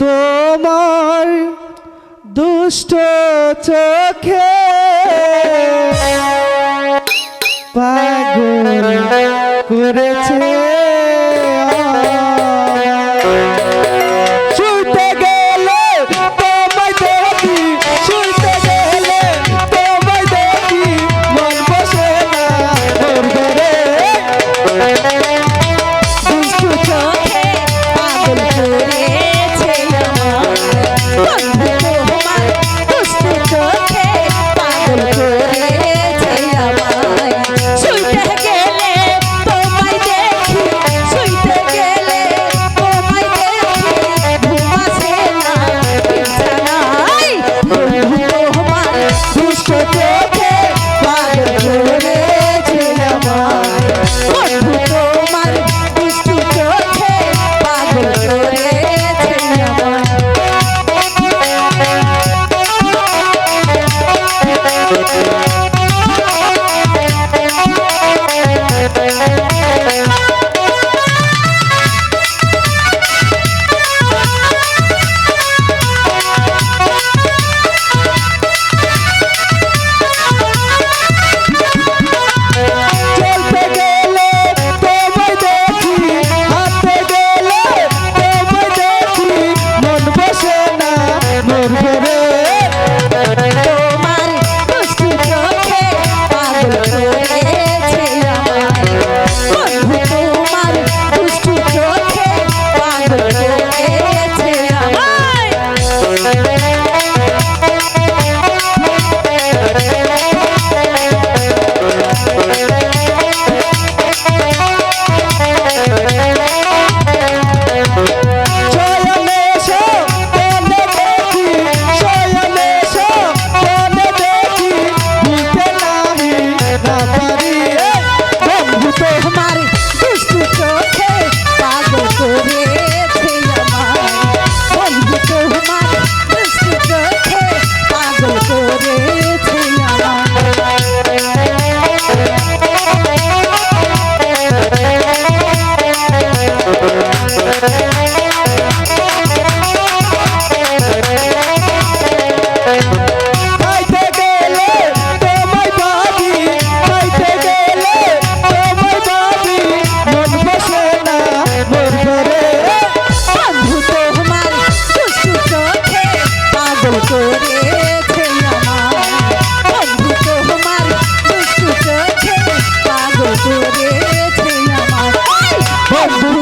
তোমার দুষ্ট চোখে পাগল করেছে।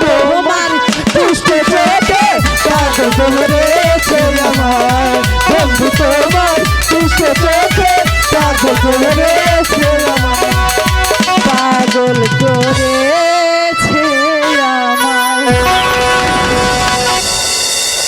তোমার পুষ্ট পেটে কাজ ধরেছে আমার? বন্ধু তোমার পুষ্ট পেটে কাজ ধরে